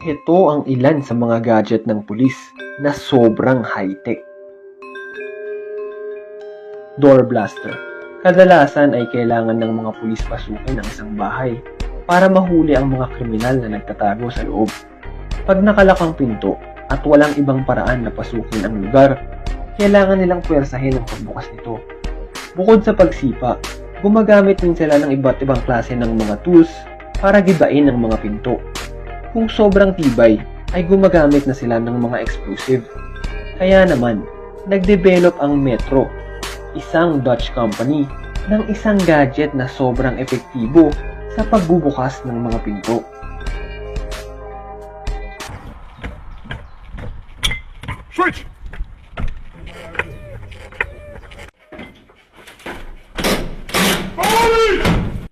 Ito ang ilan sa mga gadget ng pulis na sobrang high-tech. Door blaster. Kadalasan ay kailangan ng mga pulis pasukin ang isang bahay para mahuli ang mga kriminal na nagtatago sa loob. Pag nakalakang pinto at walang ibang paraan na pasukin ang lugar, kailangan nilang puwersahin ang pagbukas nito. Bukod sa pagsipa, gumagamit din sila ng iba't ibang klase ng mga tools para gibain ang mga pinto. Kung sobrang tibay, ay gumagamit na sila ng mga explosive. Kaya naman, nagdevelop ang Metro, isang Dutch company, ng isang gadget na sobrang epektibo sa pagbubukas ng mga pinto. Switch!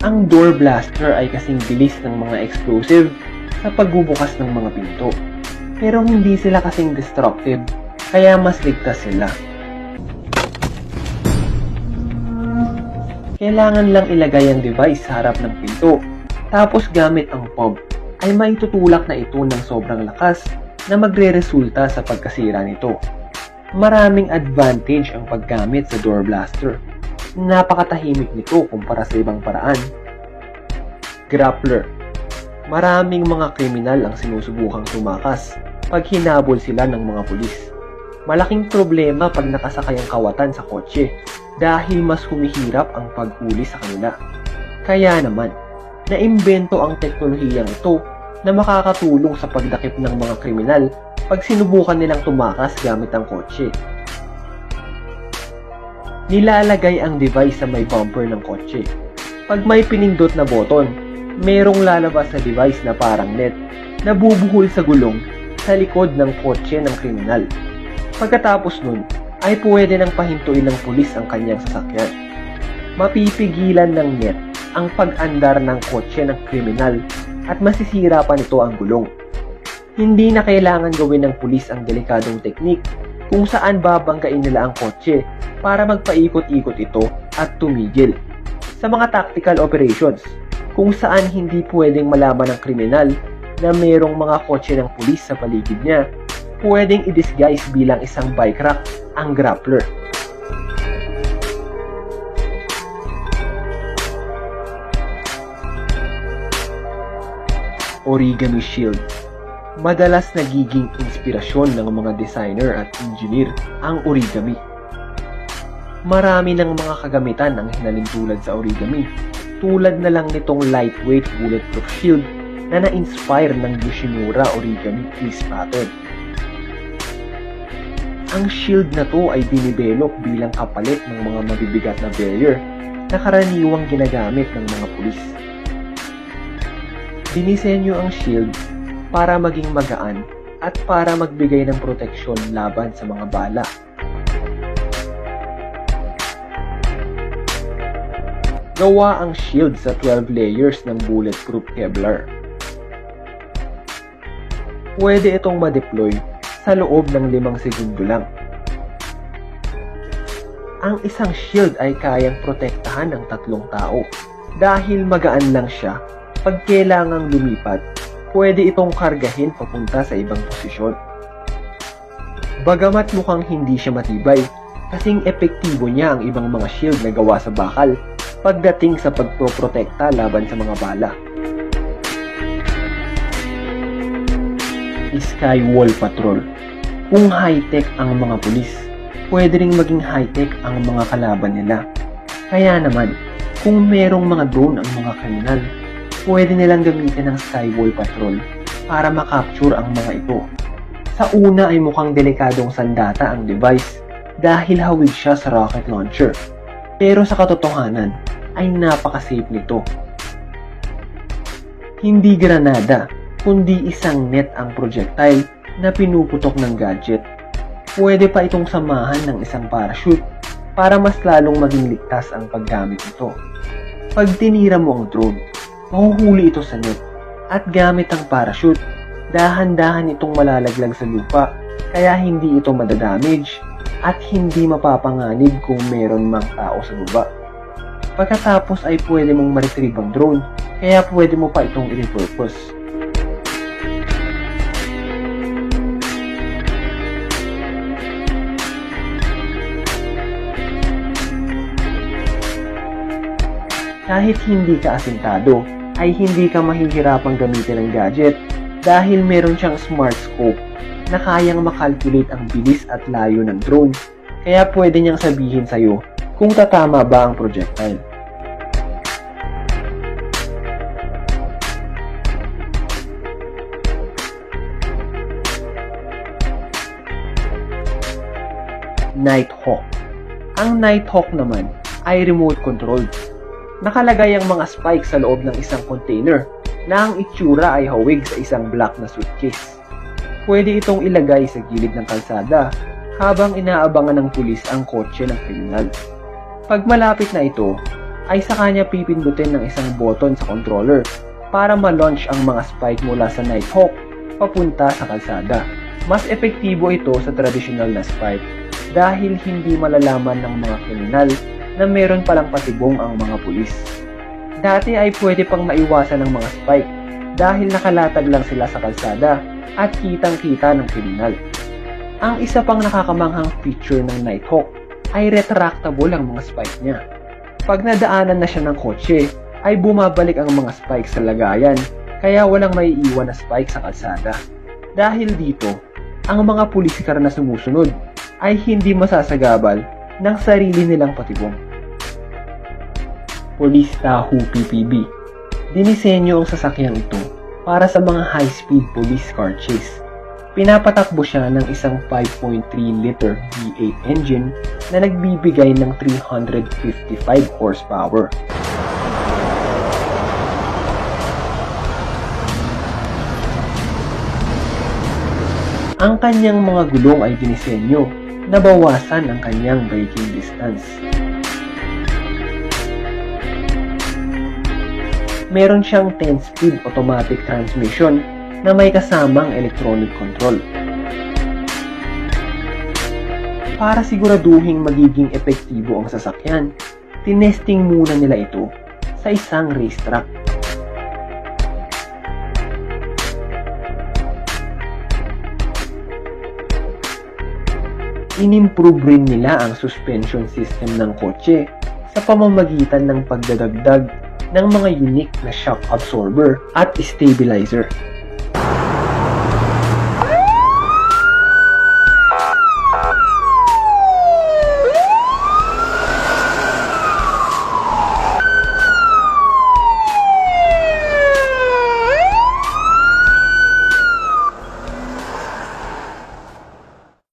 Ang door blaster ay kasing bilis ng mga explosive sa pagbubukas ng mga pinto. Pero hindi sila kasing destructive, kaya mas ligtas sila. Kailangan lang ilagay ang device sa harap ng pinto, tapos gamit ang fob, ay maitutulak na ito ng sobrang lakas na magre-resulta sa pagkasira nito. Maraming advantage ang paggamit sa door blaster. Napakatahimik nito kumpara sa ibang paraan. Grappler Maraming mga kriminal ang sinusubukang tumakas pag hinabol sila ng mga pulis. Malaking problema pag nakasakay ang kawatan sa kotse dahil mas humihirap ang paghuli sa kanila. Kaya naman, naimbento ang teknolohiyang ito na makakatulong sa pagdakip ng mga kriminal pag sinubukan nilang tumakas gamit ang kotse. Nilalagay ang device sa may bumper ng kotse. Pag may pinindot na boton, merong lalabas na device na parang net na bubuhol sa gulong sa likod ng kotse ng kriminal. Pagkatapos nun, ay pwede nang pahintuin ng pulis ang kanyang sasakyan. Mapipigilan ng net ang pag-andar ng kotse ng kriminal at masisira pa nito ang gulong. Hindi na kailangan gawin ng pulis ang delikadong teknik kung saan babanggain nila ang kotse para magpaikot-ikot ito at tumigil. Sa mga tactical operations, kung saan hindi pwedeng malaman ng kriminal na mayroong mga kotse ng pulis sa paligid niya, pwedeng i-disguise bilang isang bike rack ang grappler. Origami Shield Madalas nagiging inspirasyon ng mga designer at engineer ang origami. Marami ng mga kagamitan ang hinalin tulad sa origami, tulad na lang nitong lightweight bulletproof shield na na-inspire ng Yoshimura origami crease pattern. Ang shield na to ay dinivelop bilang kapalit ng mga mabibigat na barrier na karaniwang ginagamit ng mga pulis. Dinisenyo ang shield para maging magaan at para magbigay ng proteksyon laban sa mga bala. Gawa ang shield sa 12 layers ng bulletproof Kevlar. Pwede itong ma-deploy sa loob ng 5 segundo lang. Ang isang shield ay kayang protektahan ng tatlong tao dahil magaan lang siya pag kailangang lumipat pwede itong kargahin papunta sa ibang posisyon. Bagamat mukhang hindi siya matibay, kasing epektibo niya ang ibang mga shield na gawa sa bakal pagdating sa pagproprotekta laban sa mga bala. Sky Wall Patrol Kung high-tech ang mga pulis, pwede ring maging high-tech ang mga kalaban nila. Kaya naman, kung merong mga drone ang mga kriminal, pwede nilang gamitin ng Skywall Patrol para makapture ang mga ito. Sa una ay mukhang delikadong sandata ang device dahil hawig siya sa rocket launcher. Pero sa katotohanan ay napaka-safe nito. Hindi granada, kundi isang net ang projectile na pinuputok ng gadget. Pwede pa itong samahan ng isang parachute para mas lalong maging ligtas ang paggamit nito. Pag tinira mo ang drone, mahuhuli ito sa net at gamit ang parachute, dahan-dahan itong malalaglag sa lupa kaya hindi ito madadamage at hindi mapapanganib kung meron mang tao sa baba. Pagkatapos ay pwede mong ma-retrieve ang drone, kaya pwede mo pa itong i-repurpose. Kahit hindi ka asintado, ay hindi ka mahihirapang gamitin ang gadget dahil meron siyang smart scope na kayang makalculate ang bilis at layo ng drone. Kaya pwede niyang sabihin sa'yo kung tatama ba ang projectile. Nighthawk. Ang Nighthawk naman ay remote controlled. Nakalagay ang mga spikes sa loob ng isang container na ang itsura ay hawig sa isang black na suitcase. Pwede itong ilagay sa gilid ng kalsada habang inaabangan ng pulis ang kotse ng kriminal. Pag malapit na ito, ay sa kanya pipindutin ng isang button sa controller para ma-launch ang mga spike mula sa Nighthawk papunta sa kalsada. Mas epektibo ito sa tradisyonal na spike dahil hindi malalaman ng mga kriminal na meron palang patibong ang mga pulis. Dati ay pwede pang maiwasan ng mga spike dahil nakalatag lang sila sa kalsada at kitang-kita ng kriminal. Ang isa pang nakakamanghang feature ng Nighthawk ay retractable ang mga spike niya. Pag nadaanan na siya ng kotse, ay bumabalik ang mga spike sa lagayan kaya walang maiiwan na spike sa kalsada. Dahil dito, ang mga pulisikar na sumusunod ay hindi masasagabal ng sarili nilang patibong. Police Tahoe PPB Dinisenyo ang sasakyang ito para sa mga high-speed police car chase. Pinapatakbo siya ng isang 5.3 liter V8 engine na nagbibigay ng 355 horsepower. Ang kanyang mga gulong ay dinisenyo na bawasan ang kanyang braking distance. Meron siyang 10-speed automatic transmission na may kasamang electronic control. Para siguraduhing magiging epektibo ang sasakyan, tinesting muna nila ito sa isang racetrack. Inimprove rin nila ang suspension system ng kotse sa pamamagitan ng pagdadagdag ng mga unique na shock absorber at stabilizer.